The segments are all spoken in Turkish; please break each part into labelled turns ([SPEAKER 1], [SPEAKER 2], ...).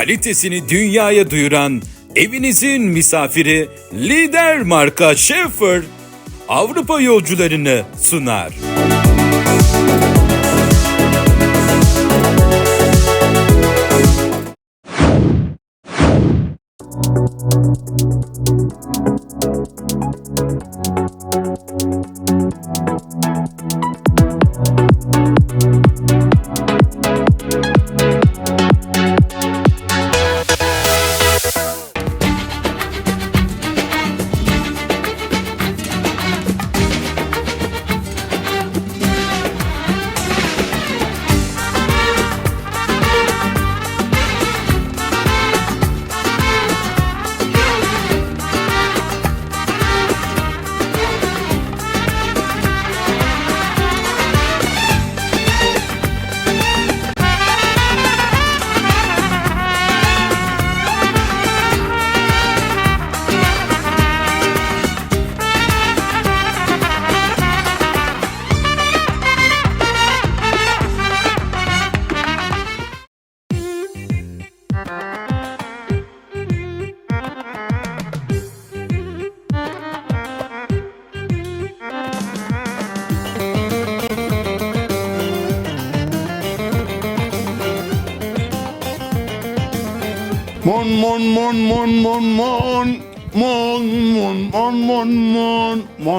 [SPEAKER 1] kalitesini dünyaya duyuran evinizin misafiri lider marka Schaefer Avrupa yolcularını sunar.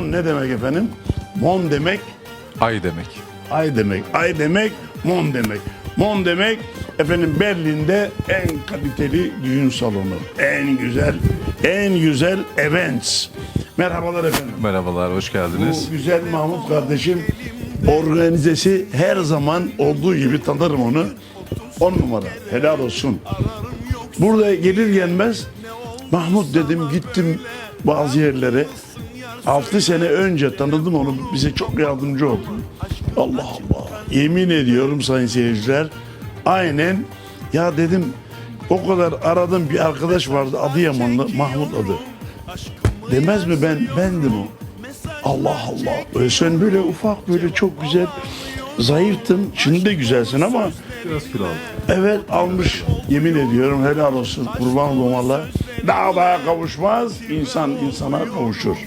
[SPEAKER 2] Mon ne demek efendim? Mon demek
[SPEAKER 3] Ay demek.
[SPEAKER 2] ay demek. Ay demek mon demek. Mon demek efendim Berlin'de en kaliteli düğün salonu. En güzel en güzel events. Merhabalar efendim.
[SPEAKER 3] Merhabalar, hoş geldiniz.
[SPEAKER 2] Bu güzel Mahmut kardeşim organizesi her zaman olduğu gibi tanırım onu. On numara. Helal olsun. Burada gelir gelmez Mahmut dedim gittim bazı yerlere. Altı sene önce tanıdım onu. Bize çok yardımcı oldu. Allah Allah. Yemin ediyorum sayın seyirciler. Aynen ya dedim o kadar aradım bir arkadaş vardı Adıyamanlı Mahmut adı. Demez mi ben bendim o. Allah Allah. Sen böyle ufak böyle çok güzel zayıftın. Şimdi de güzelsin ama
[SPEAKER 3] Biraz kilo aldım.
[SPEAKER 2] evet almış. Yemin ediyorum helal olsun. Kurban olmalı. Daha daha kavuşmaz. insan insana kavuşur.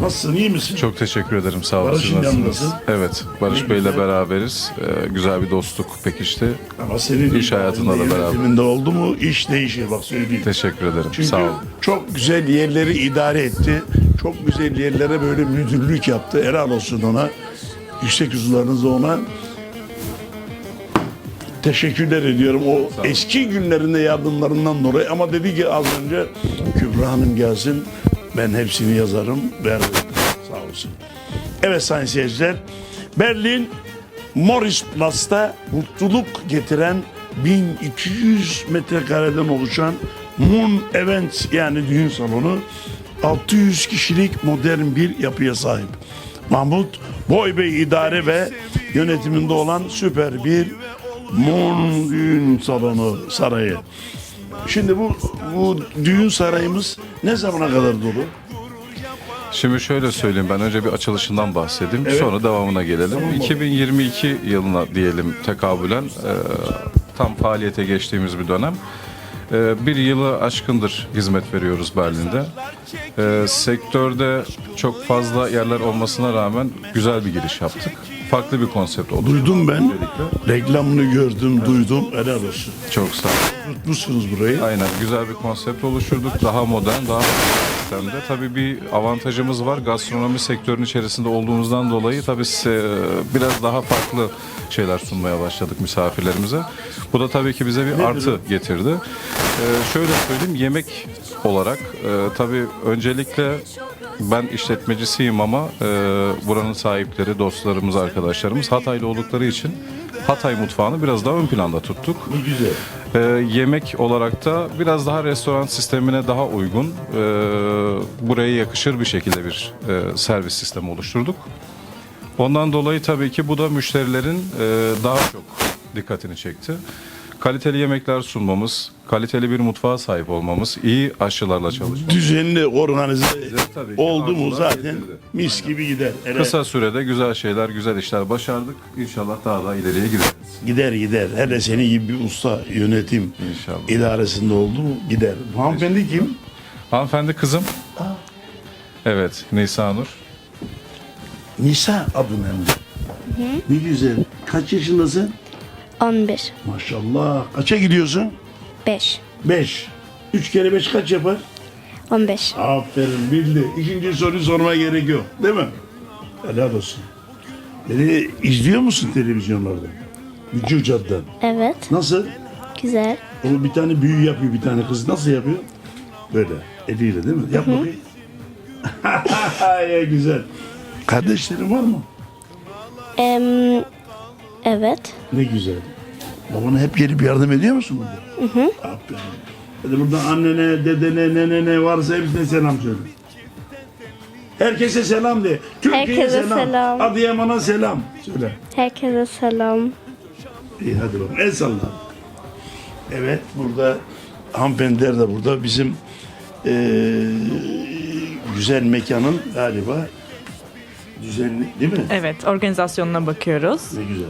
[SPEAKER 2] Nasılsın iyi misin?
[SPEAKER 3] Çok teşekkür ederim, sağ olun.
[SPEAKER 2] Barış'ın yanındasın.
[SPEAKER 3] Evet, Barış Bey'le beraberiz. Ee, güzel bir dostluk pekişti.
[SPEAKER 2] Ama senin
[SPEAKER 3] İş hayatında da beraber.
[SPEAKER 2] oldu mu iş değişir bak söyleyeyim.
[SPEAKER 3] Teşekkür ederim,
[SPEAKER 2] Çünkü
[SPEAKER 3] sağ olun.
[SPEAKER 2] çok güzel yerleri idare etti. Çok güzel yerlere böyle müdürlük yaptı. Helal olsun ona. Yüksek huzurlarınızda ona teşekkürler ediyorum. O eski günlerinde yardımlarından dolayı. Ama dedi ki az önce Kübra Hanım gelsin. Ben hepsini yazarım. Ver. Sağ olsun. Evet sayın seyirciler. Berlin Morisplas'ta mutluluk getiren 1200 metrekareden oluşan Moon Events yani düğün salonu 600 kişilik modern bir yapıya sahip. Mahmut Boy Bey idare ve yönetiminde olan süper bir Moon düğün salonu sarayı. Şimdi bu bu düğün sarayımız ne zamana kadar dolu?
[SPEAKER 3] Şimdi şöyle söyleyeyim, ben önce bir açılışından bahsedeyim, sonra devamına gelelim. 2022 yılına diyelim tekabülen, e, tam faaliyete geçtiğimiz bir dönem. E, bir yılı aşkındır hizmet veriyoruz Berlin'de. E, sektörde çok fazla yerler olmasına rağmen güzel bir giriş yaptık. Farklı bir konsept oldu.
[SPEAKER 2] Duydum ben. Reklamını gördüm, duydum. Helal olsun.
[SPEAKER 3] Çok sağ olun.
[SPEAKER 2] Tutmuşsunuz burayı.
[SPEAKER 3] Aynen güzel bir konsept oluşturduk. Daha modern, daha sistemde. Tabii bir avantajımız var. Gastronomi sektörünün içerisinde olduğumuzdan dolayı tabii se- biraz daha farklı şeyler sunmaya başladık misafirlerimize. Bu da tabii ki bize bir artı getirdi. Ee, şöyle söyleyeyim yemek olarak e, tabii öncelikle ben işletmecisiyim ama e, buranın sahipleri, dostlarımız, arkadaşlarımız Hataylı oldukları için Hatay mutfağını biraz daha ön planda tuttuk.
[SPEAKER 2] Bu güzel.
[SPEAKER 3] Ee, yemek olarak da biraz daha restoran sistemine daha uygun, e, buraya yakışır bir şekilde bir e, servis sistemi oluşturduk. Ondan dolayı tabii ki bu da müşterilerin e, daha çok dikkatini çekti. Kaliteli yemekler sunmamız, kaliteli bir mutfağa sahip olmamız, iyi aşçılarla çalışmamız.
[SPEAKER 2] Düzenli organize
[SPEAKER 3] tabii ki
[SPEAKER 2] oldu mu
[SPEAKER 3] arzular
[SPEAKER 2] zaten
[SPEAKER 3] getirdi.
[SPEAKER 2] mis gibi gider. Hele
[SPEAKER 3] Kısa sürede güzel şeyler, güzel işler başardık. İnşallah daha da ileriye gideriz.
[SPEAKER 2] Gider gider. Hele senin gibi bir usta yönetim
[SPEAKER 3] İnşallah.
[SPEAKER 2] idaresinde oldu mu gider. Bu hanımefendi kim?
[SPEAKER 3] Hanımefendi kızım. Evet, Nisa Nur.
[SPEAKER 2] Nisa adın hem de. Ne güzel. Kaç yaşındasın?
[SPEAKER 4] 11,
[SPEAKER 2] Maşallah. Kaça gidiyorsun?
[SPEAKER 4] 5,
[SPEAKER 2] 5. 3 kere 5 kaç yapar?
[SPEAKER 4] 15.
[SPEAKER 2] Aferin bildi. İkinci soruyu sormaya gerek yok. Değil mi? Helal olsun. Beni izliyor musun televizyonlarda? Vücut Cadden.
[SPEAKER 4] Evet,
[SPEAKER 2] Nasıl?
[SPEAKER 4] güzel.
[SPEAKER 2] Onu bir tane büyü yapıyor bir tane kız. Nasıl yapıyor? Böyle. Eliyle değil mi? Yap bakayım. ya güzel. Kardeşlerin var mı?
[SPEAKER 4] Em, evet,
[SPEAKER 2] Ne güzel. Babana hep gelip yardım ediyor musun burada? Hı hı. Aferin. Hadi burada annene, dedene, nenene varsa hepsine selam söyle. Herkese selam de. Türkiye'ye
[SPEAKER 4] Herkese
[SPEAKER 2] selam.
[SPEAKER 4] selam.
[SPEAKER 2] Adıyaman'a selam. Söyle.
[SPEAKER 4] herkese selam.
[SPEAKER 2] İyi hadi bakalım. El salla. Evet burada hanımefendiler de burada. Bizim eee, güzel mekanın galiba düzenli değil mi?
[SPEAKER 5] Evet, organizasyonuna bakıyoruz.
[SPEAKER 2] Ne güzel.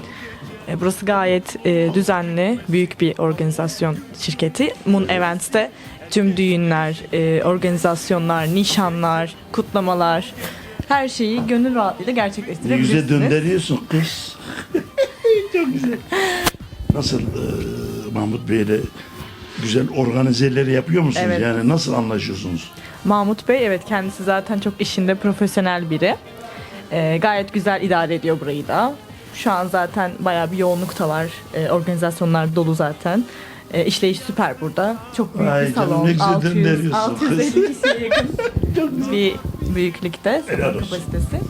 [SPEAKER 5] E, Burası gayet e, düzenli, büyük bir organizasyon şirketi. Moon Events'te tüm düğünler, e, organizasyonlar, nişanlar, kutlamalar, her şeyi gönül rahatlığıyla gerçekleştirebilirsiniz.
[SPEAKER 2] güzel döndürüyorsun kız. Çok güzel. Nasıl eee, Mahmut Bey'le güzel organizeleri yapıyor musunuz?
[SPEAKER 5] Evet.
[SPEAKER 2] Yani nasıl anlaşıyorsunuz?
[SPEAKER 5] Mahmut Bey, evet kendisi zaten çok işinde profesyonel biri. E, gayet güzel idare ediyor burayı da. Şu an zaten bayağı bir yoğunluk da var. E, organizasyonlar dolu zaten. E, işleyiş süper burada. Çok büyük
[SPEAKER 2] Ay
[SPEAKER 5] bir
[SPEAKER 2] canım,
[SPEAKER 5] salon.
[SPEAKER 2] ne güzel
[SPEAKER 5] 600,
[SPEAKER 2] döndürüyorsun
[SPEAKER 5] 650 kişiye yakın bir büyüklükte
[SPEAKER 2] Helal
[SPEAKER 5] salon
[SPEAKER 2] olsun.
[SPEAKER 5] kapasitesi.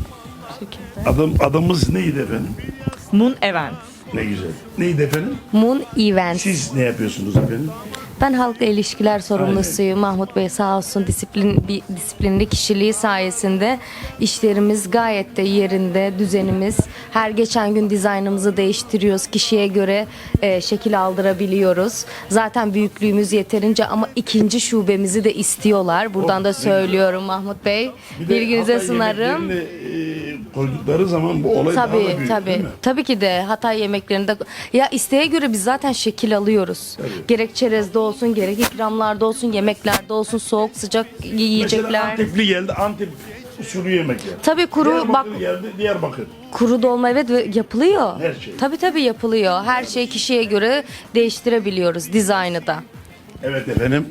[SPEAKER 5] Bu şekilde.
[SPEAKER 2] Adam adamız neydi efendim?
[SPEAKER 5] Moon Event.
[SPEAKER 2] Ne güzel. Neydi efendim?
[SPEAKER 6] Moon Events.
[SPEAKER 2] Siz ne yapıyorsunuz efendim?
[SPEAKER 6] Ben halkla ilişkiler sorumlusuyum. Mahmut Bey sağ olsun disiplin bir disiplinli kişiliği sayesinde işlerimiz gayet de yerinde, düzenimiz. Her geçen gün dizaynımızı değiştiriyoruz. Kişiye göre e, şekil aldırabiliyoruz. Zaten büyüklüğümüz yeterince ama ikinci şubemizi de istiyorlar. Buradan
[SPEAKER 2] Oh,
[SPEAKER 6] da
[SPEAKER 2] ne
[SPEAKER 6] söylüyorum Mahmut Bey. Bilginize sunarım.
[SPEAKER 2] e, koydukları zaman bu olay daha da
[SPEAKER 6] Tabii
[SPEAKER 2] büyük değil
[SPEAKER 6] tabii.
[SPEAKER 2] mi?
[SPEAKER 6] Tabii ki de Hatay yemeklerinde ya isteğe göre biz zaten şekil alıyoruz. Gerek çerezde olsun, gerek ikramlarda olsun, yemeklerde olsun, soğuk sıcak
[SPEAKER 2] Mesela
[SPEAKER 6] yiyecekler.
[SPEAKER 2] Antepli geldi, Antep usulü yemekler.
[SPEAKER 6] Tabii kuru bak
[SPEAKER 2] Diyarbakır geldi, Diyarbakır.
[SPEAKER 6] kuru dolma evet ve yapılıyor.
[SPEAKER 2] Her şey.
[SPEAKER 6] Tabii tabii yapılıyor. Her şeyi kişiye göre değiştirebiliyoruz dizaynı da.
[SPEAKER 2] Evet efendim.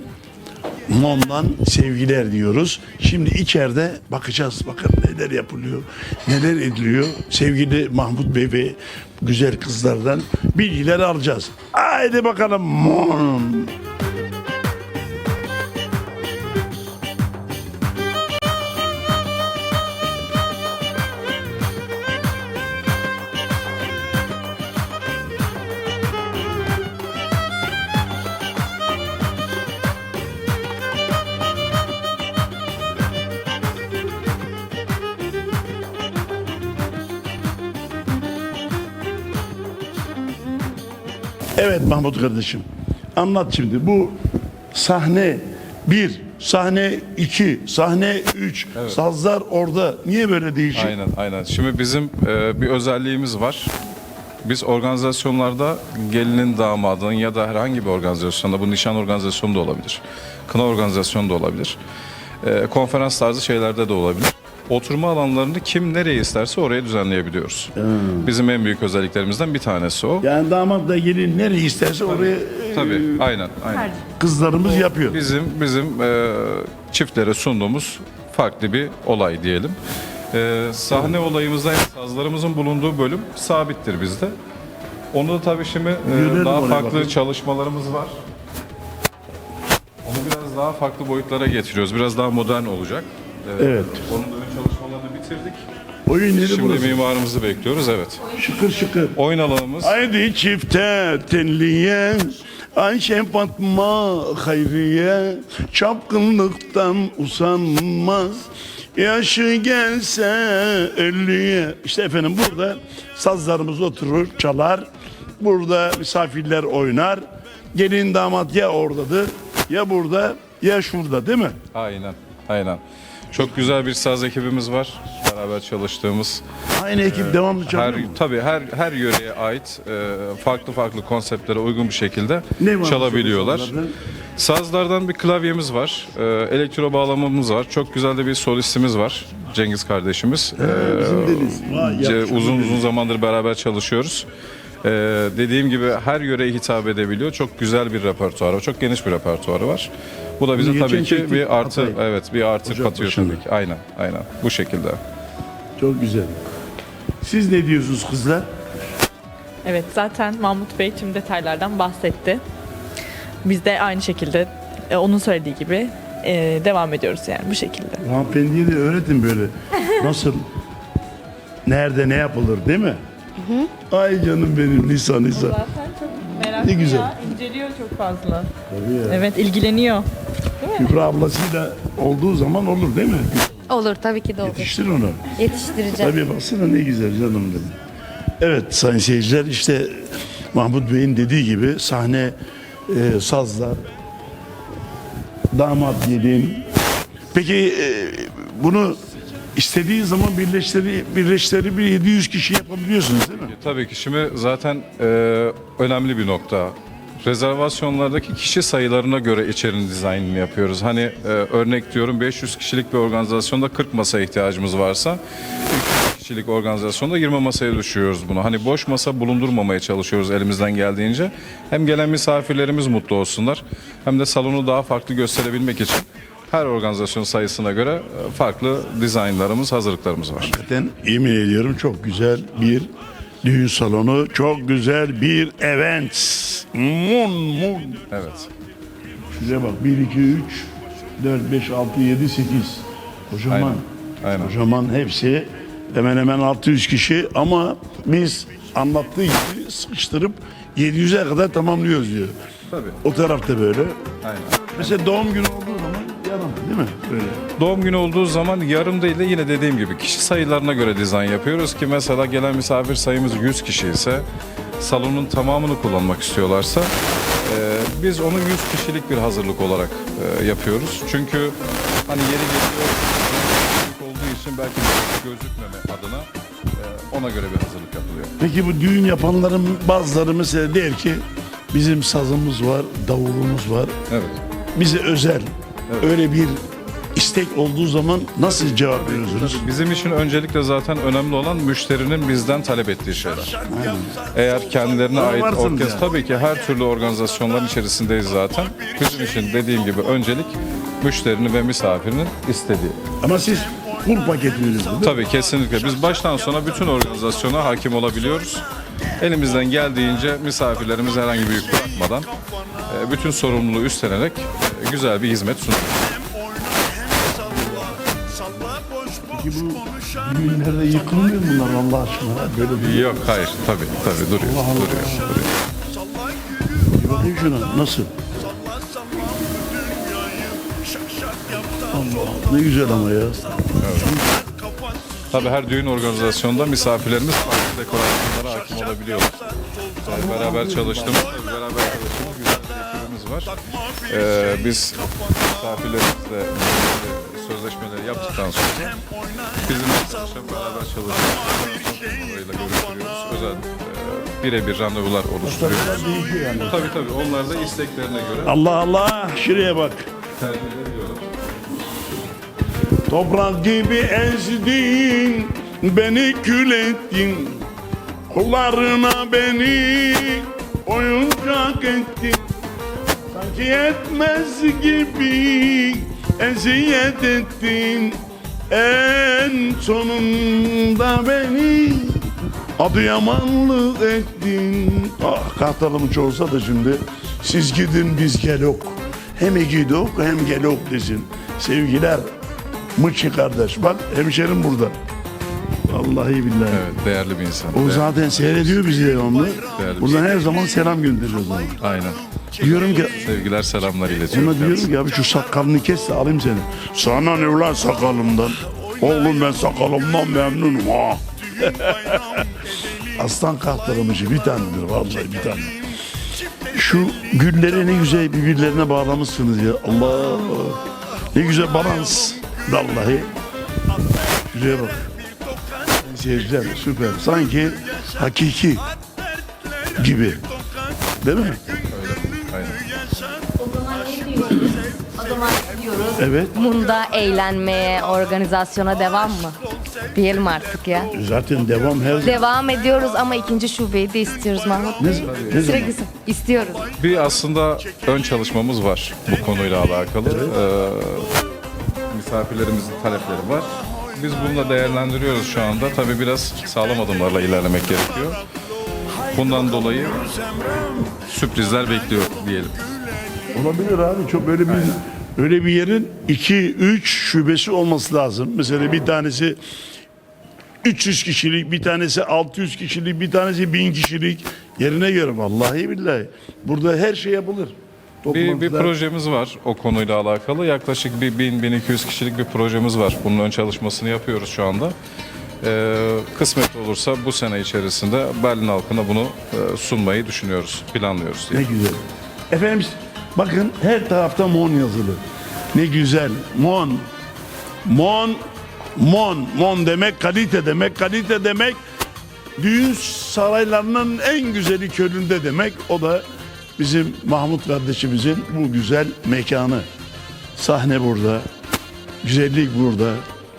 [SPEAKER 2] Mon'dan sevgiler diyoruz. Şimdi içeride bakacağız. Bakın neler yapılıyor, neler ediliyor. Sevgili Mahmut Bey ve güzel kızlardan bilgiler alacağız. Haydi bakalım Mon. Evet Mahmut kardeşim. Anlat şimdi bu sahne bir, sahne iki, sahne üç. Sazlar orada. Niye böyle değişik?
[SPEAKER 3] Aynen, aynen. Şimdi bizim e, bir özelliğimiz var. Biz organizasyonlarda gelinin damadının ya da herhangi bir organizasyonda, bu nişan organizasyonu da olabilir, kına organizasyonu da olabilir, e, konferans tarzı şeylerde de olabilir. Oturma alanlarını kim nereye isterse oraya düzenleyebiliyoruz. Bizim en büyük özelliklerimizden bir tanesi o.
[SPEAKER 2] Yani damat da gelin nereye isterse oraya
[SPEAKER 3] Tabii, aynen, aynen.
[SPEAKER 2] kızlarımız yapıyor.
[SPEAKER 3] Bizim bizim e, çiftlere sunduğumuz farklı bir olay diyelim. E, sahne olayımızda yani sazlarımızın bulunduğu bölüm sabittir bizde. Onu da tabii şimdi e,
[SPEAKER 2] Yürüyelim
[SPEAKER 3] daha
[SPEAKER 2] oraya
[SPEAKER 3] farklı
[SPEAKER 2] bakalım.
[SPEAKER 3] çalışmalarımız var. Onu biraz daha farklı boyutlara getiriyoruz. Biraz daha modern olacak. E,
[SPEAKER 2] Evet.
[SPEAKER 3] Onun da bitirdik.
[SPEAKER 2] Oyun yeri
[SPEAKER 3] Şimdi
[SPEAKER 2] burası.
[SPEAKER 3] mimarımızı bekliyoruz. Evet.
[SPEAKER 2] Şıkır şıkır.
[SPEAKER 3] Oyun alanımız
[SPEAKER 2] Haydi çifte tenliye Ayşe Fatma Hayriye Çapkınlıktan usanmaz Yaşı gelse elliye İşte efendim burada sazlarımız oturur çalar Burada misafirler oynar gelin damat ya oradadır ya burada ya şurada değil mi?
[SPEAKER 3] Aynen, aynen. Çok güzel bir saz ekibimiz var. Beraber çalıştığımız.
[SPEAKER 2] Aynı ekip devamlı
[SPEAKER 3] Her
[SPEAKER 2] çalıyor mu?
[SPEAKER 3] tabii her her yöreye ait e, farklı farklı konseptlere uygun bir şekilde
[SPEAKER 2] Ne var
[SPEAKER 3] çalabiliyorlar.
[SPEAKER 2] sazlardan?
[SPEAKER 3] Sazlardan bir klavyemiz var. E, elektro bağlamamız var. Çok güzel de bir solistimiz var. Cengiz kardeşimiz. E,
[SPEAKER 2] Bizim Deniz. Vay,
[SPEAKER 3] Ce-
[SPEAKER 2] yakışıklı
[SPEAKER 3] uzun
[SPEAKER 2] Deniz.
[SPEAKER 3] uzun zamandır beraber çalışıyoruz. Ee, dediğim gibi her yöreye hitap edebiliyor. Çok güzel bir repertuarı, çok geniş bir repertuarı var. Bu da bize tabii ki bir artı,
[SPEAKER 2] Hatay.
[SPEAKER 3] evet bir artı
[SPEAKER 2] Ocak
[SPEAKER 3] katıyor
[SPEAKER 2] başında.
[SPEAKER 3] tabii ki. Aynen, aynen. Bu şekilde.
[SPEAKER 2] Çok güzel. Siz ne diyorsunuz kızlar?
[SPEAKER 5] Evet zaten Mahmut Bey tüm detaylardan bahsetti. Biz de aynı şekilde e, onun söylediği gibi e, devam ediyoruz yani bu şekilde.
[SPEAKER 2] Hanımefendiye de öğretin böyle. Nasıl? Nerede ne yapılır değil mi? Ay canım benim Nisa Nisa.
[SPEAKER 5] Zaten çok meraklı
[SPEAKER 2] Ne güzel.
[SPEAKER 5] ya, inceliyor çok fazla.
[SPEAKER 2] Tabii ya.
[SPEAKER 5] Evet ilgileniyor.
[SPEAKER 2] Kübra ablasıyla olduğu zaman olur değil mi?
[SPEAKER 6] Olur tabii ki de olur.
[SPEAKER 2] Yetiştir onu.
[SPEAKER 6] Yetiştireceğim.
[SPEAKER 2] Tabii baksana ne güzel canım benim. Evet sayın seyirciler işte Mahmut Bey'in dediği gibi sahne e, sazlar, damat gelin. Peki e, bunu istediği zaman birleştiri, birleştiri bir 700 kişi yapabiliyorsunuz değil mi?
[SPEAKER 3] Tabii ki şimdi zaten e, önemli bir nokta. Rezervasyonlardaki kişi sayılarına göre içerinin dizaynını yapıyoruz. Hani e, örnek diyorum 500 kişilik bir organizasyonda 40 masa ihtiyacımız varsa 200 kişilik organizasyonda 20 masaya düşüyoruz bunu. Hani boş masa bulundurmamaya çalışıyoruz elimizden geldiğince. Hem gelen misafirlerimiz mutlu olsunlar hem de salonu daha farklı gösterebilmek için her organizasyon sayısına göre e, farklı dizaynlarımız, hazırlıklarımız var.
[SPEAKER 2] Zaten yemin ediyorum çok güzel bir düğün salonu, çok güzel bir event. Mun mun.
[SPEAKER 3] Evet.
[SPEAKER 2] Şuraya bak 1, 2, 3, 4, 5, 6, 7, 8. Kocaman.
[SPEAKER 3] Aynen, aynen.
[SPEAKER 2] Kocaman hepsi hemen hemen 600 kişi ama biz anlattığı gibi sıkıştırıp 700'e kadar tamamlıyoruz diyor.
[SPEAKER 3] Tabii.
[SPEAKER 2] O tarafta böyle.
[SPEAKER 3] Aynen.
[SPEAKER 2] Mesela doğum günü değil mi? Böyle.
[SPEAKER 3] Doğum günü olduğu zaman yarım değil de yine dediğim gibi kişi sayılarına göre dizayn yapıyoruz ki mesela gelen misafir sayımız 100 kişi ise salonun tamamını kullanmak istiyorlarsa e, biz onu 100 kişilik bir hazırlık olarak e, yapıyoruz. Çünkü hani yeri geliyor olduğu için belki gözükmeme adına e, ona göre bir hazırlık yapılıyor.
[SPEAKER 2] Peki bu düğün yapanların bazıları mesela der ki bizim sazımız var, davulumuz var.
[SPEAKER 3] Evet.
[SPEAKER 2] Bize özel. Öyle bir istek olduğu zaman nasıl cevap veriyorsunuz?
[SPEAKER 3] Bizim için öncelikle zaten önemli olan müşterinin bizden talep ettiği şeyler. Eğer kendilerine ait
[SPEAKER 2] varsınız
[SPEAKER 3] orkestra
[SPEAKER 2] yani.
[SPEAKER 3] tabii ki her türlü organizasyonların içerisindeyiz zaten. Bizim için dediğim gibi öncelik müşterinin ve misafirinin istediği.
[SPEAKER 2] Ama siz full paketiniz değil mi?
[SPEAKER 3] Tabii kesinlikle biz baştan sona bütün organizasyona hakim olabiliyoruz. Elimizden geldiğince misafirlerimize herhangi bir yük bırakmadan e, bütün sorumluluğu üstlenerek e, güzel bir hizmet sunuyoruz.
[SPEAKER 2] Peki bu düğünlerde yıkılmıyor bunlar Allah aşkına? Böyle bir
[SPEAKER 3] Yok hayır tabii tabii duruyor. duruyor, duruyor.
[SPEAKER 2] Bir bakayım şuna nasıl? Allah ne güzel ama ya.
[SPEAKER 3] Tabii her düğün organizasyonunda misafirlerimiz farklı dekorasyonlara hakim olabiliyorlar. Yani beraber çalıştığımız, beraber çalıştığımız var. Ee, biz misafirlerimizle sözleşmeleri yaptıktan sonra bizimle çalışan beraber çalışıyoruz. Özel e, birebir randevular oluşturuyoruz. Tabii tabii onlar da isteklerine göre
[SPEAKER 2] Allah Allah şuraya bak.
[SPEAKER 3] tercih.
[SPEAKER 2] Toprak gibi ezdin, beni kül ettin. Kullarına beni oyuncak ettin. Yetmez gibi eziyet ettin. En sonunda beni Adıyamanlık ettin. Ah kahtalımıç olsa da şimdi siz gidin biz gelok. Hem gidok hem gelok desin. Sevgiler Mıçı kardeş bak hemşerim burada. Vallahi billahi.
[SPEAKER 3] Evet değerli bir insan.
[SPEAKER 2] O
[SPEAKER 3] Değerli.
[SPEAKER 2] zaten seyrediyor bizi devamlı. Buradan her zaman selam gönderiyoruz ona.
[SPEAKER 3] Aynen.
[SPEAKER 2] Diyorum ki
[SPEAKER 3] Sevgiler selamlar iletiyorum.
[SPEAKER 2] ona diyorum ki abi şu sakalını kes de alayım seni. Sana ne ulan sakalımdan? Oğlum ben sakalımdan memnunum ha. Aslan kahtaramıcı bir tanedir vallahi bir tane. Şu gülleri ne güzel birbirlerine bağlamışsınız ya. Allah ne güzel balans. Vallahi. Şuraya bak. Seyirciler süper. Sanki hakiki gibi. Değil mi? Evet.
[SPEAKER 6] Munda eğlenmeye, organizasyona devam mı? Diyelim artık ya.
[SPEAKER 2] Zaten devam her
[SPEAKER 6] Devam ediyoruz ama ikinci şubeyi de istiyoruz Mahmut.
[SPEAKER 2] ne, ne zaman?
[SPEAKER 6] Sürekli istiyoruz.
[SPEAKER 3] Bir aslında ön çalışmamız var bu konuyla alakalı. Ee, misafirlerimizin talepleri var. Biz bunu da değerlendiriyoruz şu anda. Tabii biraz sağlam adımlarla ilerlemek gerekiyor. Bundan dolayı sürprizler bekliyor diyelim.
[SPEAKER 2] Olabilir abi çok böyle bir öyle bir yerin 2 3 şubesi olması lazım. Mesela bir tanesi 300 kişilik, bir tanesi 600 kişilik, bir tanesi 1000 kişilik yerine göre vallahi billahi. Burada her şey yapılır.
[SPEAKER 3] Bir, bir projemiz var o konuyla alakalı. Yaklaşık bir 1000-1200 kişilik bir projemiz var. Bunun ön çalışmasını yapıyoruz şu anda. Ee, kısmet olursa bu sene içerisinde Berlin halkına bunu e, sunmayı düşünüyoruz, planlıyoruz.
[SPEAKER 2] Ne
[SPEAKER 3] diye.
[SPEAKER 2] güzel. Efendim bakın her tarafta Mon yazılı. Ne güzel. Mon. Mon. Mon. Mon demek kalite demek. Kalite demek düğün saraylarının en güzeli Köln'de demek. O da bizim Mahmut kardeşimizin bu güzel mekanı. Sahne burada. Güzellik burada.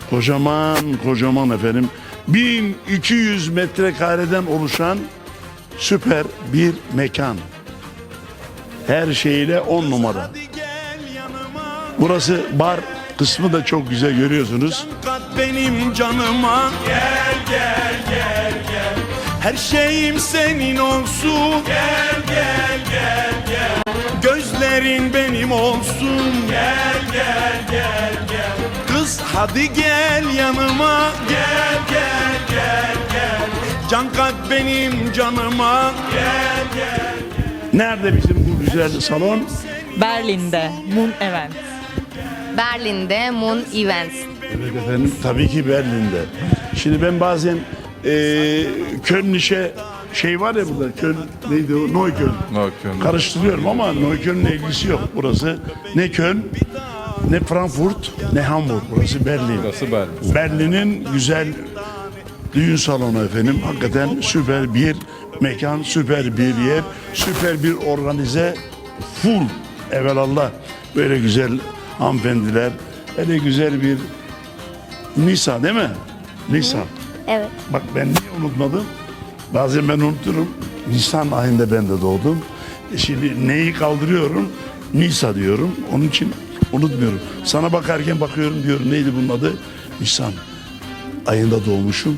[SPEAKER 2] Kocaman kocaman efendim. 1200 metrekareden oluşan süper bir mekan. Her şeyiyle on numara. Burası bar kısmı da çok güzel görüyorsunuz.
[SPEAKER 7] Kat benim canıma. Gel gel gel gel. Her şeyim senin olsun. Gel gel gel gel. Gözlerin benim olsun. Gel gel gel gel. Kız hadi gel yanıma. Gel gel gel gel. Can kat benim canıma. Gel gel.
[SPEAKER 2] Nerede bizim güzel salon?
[SPEAKER 5] Berlin'de Moon Event.
[SPEAKER 6] Berlin'de Moon Events.
[SPEAKER 2] Evet efendim tabii ki Berlin'de. Şimdi ben bazen eee Köln işe şey var ya burada Köln neydi o Neukölln.
[SPEAKER 3] Neukölln.
[SPEAKER 2] Karıştırıyorum ama Neukölln'le ilgisi yok. Burası ne Köln ne Frankfurt ne Hamburg. Burası Berlin.
[SPEAKER 3] Burası Berlin.
[SPEAKER 2] Berlin'in güzel düğün salonu efendim. Hakikaten süper bir mekan, süper bir yer, süper bir organize, full evelallah. Böyle güzel hanımefendiler, böyle güzel bir Nisa değil mi? Nisa.
[SPEAKER 4] Evet.
[SPEAKER 2] Bak ben niye unutmadım? Bazen ben unuturum. Nisan ayında ben de doğdum. E Şimdi neyi kaldırıyorum? Nisa diyorum. Onun için unutmuyorum. Sana bakarken bakıyorum diyorum neydi bunun adı? Nisan ayında doğmuşum.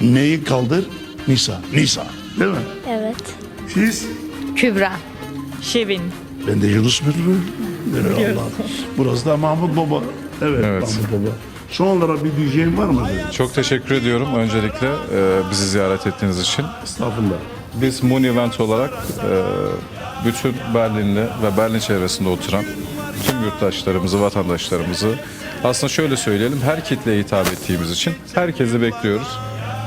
[SPEAKER 2] Neyi kaldır? Nisa. Nisa. Değil mi?
[SPEAKER 4] Evet.
[SPEAKER 2] Siz?
[SPEAKER 6] Kübra.
[SPEAKER 5] Şevin.
[SPEAKER 2] Ben de Yunus. Evet, Allah. Burası da Mahmut Baba. Evet,
[SPEAKER 3] Evet.
[SPEAKER 2] Mahmut Baba. Son olarak bir diyeceğim var mı?
[SPEAKER 3] Çok teşekkür ediyorum öncelikle e, bizi ziyaret ettiğiniz için.
[SPEAKER 2] Estağfurullah.
[SPEAKER 3] Biz Moon Event olarak e, bütün Berlin'de ve Berlin çevresinde oturan tüm yurttaşlarımızı, vatandaşlarımızı aslında şöyle söyleyelim her kitleye hitap ettiğimiz için herkesi bekliyoruz.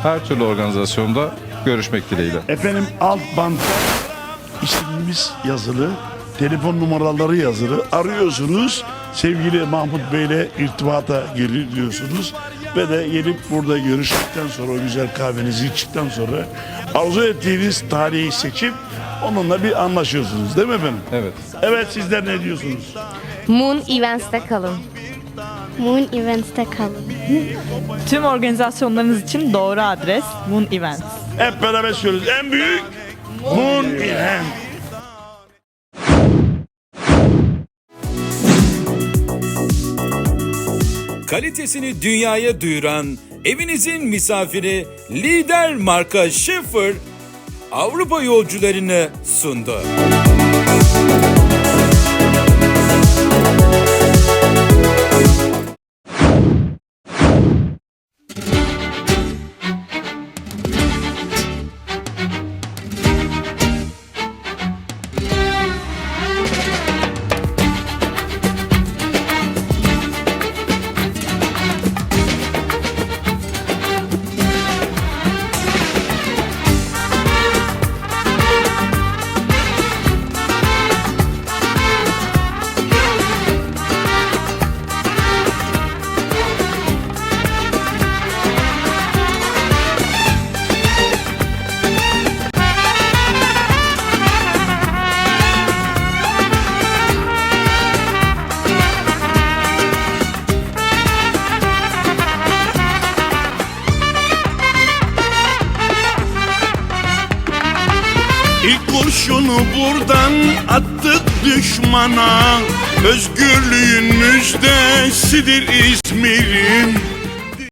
[SPEAKER 3] Her türlü organizasyonda görüşmek dileğiyle.
[SPEAKER 2] Efendim alt bantta ismimiz yazılı, telefon numaraları yazılı. Arıyorsunuz, sevgili Mahmut Bey'le irtibata geliyorsunuz. Ve de gelip burada görüştükten sonra, o güzel kahvenizi içtikten sonra arzu ettiğiniz tarihi seçip onunla bir anlaşıyorsunuz değil mi efendim?
[SPEAKER 3] Evet.
[SPEAKER 2] Evet sizler ne diyorsunuz?
[SPEAKER 6] Moon Events'te kalın.
[SPEAKER 4] Moon Events'te kalın.
[SPEAKER 5] Tüm organizasyonlarınız için doğru adres Moon Event.
[SPEAKER 2] Hep beraber söylüyoruz. En büyük Moon Event.
[SPEAKER 1] Kalitesini dünyaya duyuran evinizin misafiri lider marka Schaefer Avrupa yolcularını sundu.
[SPEAKER 2] Düşmana Özgürlüğün müjdesidir İzmir'im